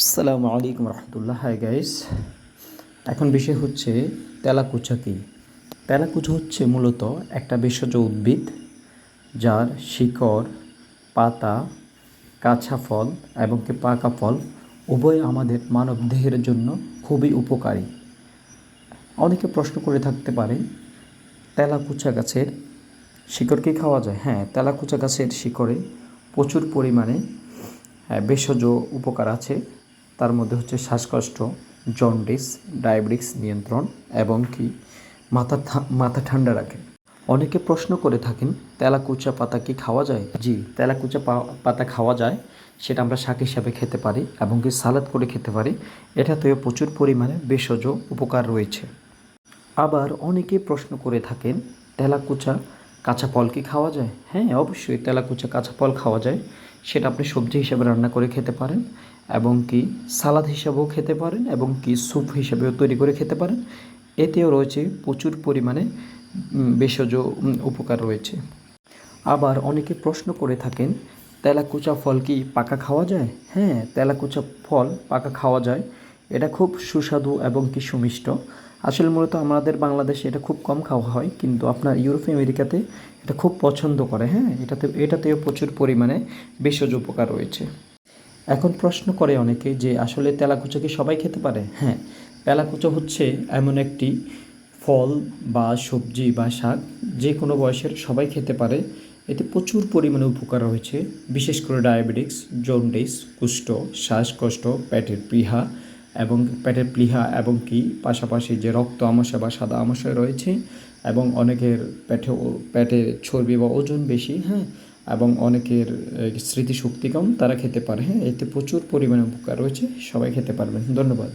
আসসালামু আলাইকুম রহমতুল্লাহ। Hi guys এখন বিষয় হচ্ছে তেলাকুচা কি? তেলাকুচা হচ্ছে মূলত একটা ভেষজ উদ্ভিদ যার শিকড় পাতা কাঁচা ফল এবং কি পাকা ফল উভয় আমাদের মানব দেহের জন্য খুবই উপকারী। অনেকে প্রশ্ন করে থাকতে পারে তেলাকুচা গাছের শিকড় কি খাওয়া যায়? হ্যাঁ তেলাকুচা গাছের শিকড়ে প্রচুর পরিমাণে হ্যাঁ, ভেষজ উপকার আছে। তার মধ্যে হচ্ছে শ্বাসকষ্ট, জন্ডিস ডায়াবেটিক্স নিয়ন্ত্রণ এবং কি? মাথা মাথা ঠান্ডা রাখে। অনেকে প্রশ্ন করে থাকেন, তেলাকুচা পাতা কি খাওয়া যায়? জি, তেলাকুচা পাতা খাওয়া যায়, সেটা আমরা শাক হিসাবে খেতে পারি এবং কি সালাদ করে খেতে পারি। এটাতেও প্রচুর পরিমাণে ভেষজ উপকার রয়েছে। আবার অনেকে প্রশ্ন করে থাকেন, তেলাকুচা কাঁচা ফল কি খাওয়া যায়? হ্যাঁ অবশ্যই তেলাকুচা কাঁচা ফল খাওয়া যায়। সেটা আপনি সবজি হিসেবে রান্না করে খেতে পারেন এবং কি সালাদ হিসাবেও খেতে পারেন এবং কি স্যুপ হিসাবেও তৈরি করে খেতে পারেন। এতেও রয়েছে প্রচুর পরিমাণে ভেষজ উপকার রয়েছে। আবার অনেকে প্রশ্ন করে থাকেন, তেলাকুচা ফল কি পাকা খাওয়া যায়? হ্যাঁ তেলাকুচা ফল পাকা খাওয়া যায়। এটা খুব সুস্বাদু এবং কি সুমিষ্ট। আসলে মূলত আমাদের বাংলাদেশে এটা খুব কম খাওয়া হয়, কিন্তু আপনার ইউরোপ, আমেরিকাতে এটা খুব পছন্দ করে হ্যাঁ? এটাতে, এটাতেও প্রচুর পরিমাণে ভেষজ উপকার রয়েছে। এখন প্রশ্ন করে অনেকে যে আসলে তেলাকুচা কি সবাই খেতে পারে? হ্যাঁ তেলাকুচা হচ্ছে এমন একটি ফল বা সবজি বা শাক যে কোনো বয়সের সবাই খেতে পারে। এতে প্রচুর পরিমাণে উপকার রয়েছে, বিশেষ করে ডায়াবেটিক্স, জন্ডিস, কুষ্ঠ, শ্বাসকষ্ট, পেটের প্লীহা এবং পেটের প্লীহা এবং কি, পাশাপাশি যে রক্ত আমাশয় বা সাদা আমাশয় রয়েছে এবং অনেকের পেটে পেটে চর্বি বা ওজন বেশি হ্যাঁ এবং অনেকের স্মৃতিশক্তি কম, তারা খেতে পারে হ্যাঁ এতে প্রচুর পরিমাণে উপকার রয়েছে, সবাই খেতে পারবেন, ধন্যবাদ।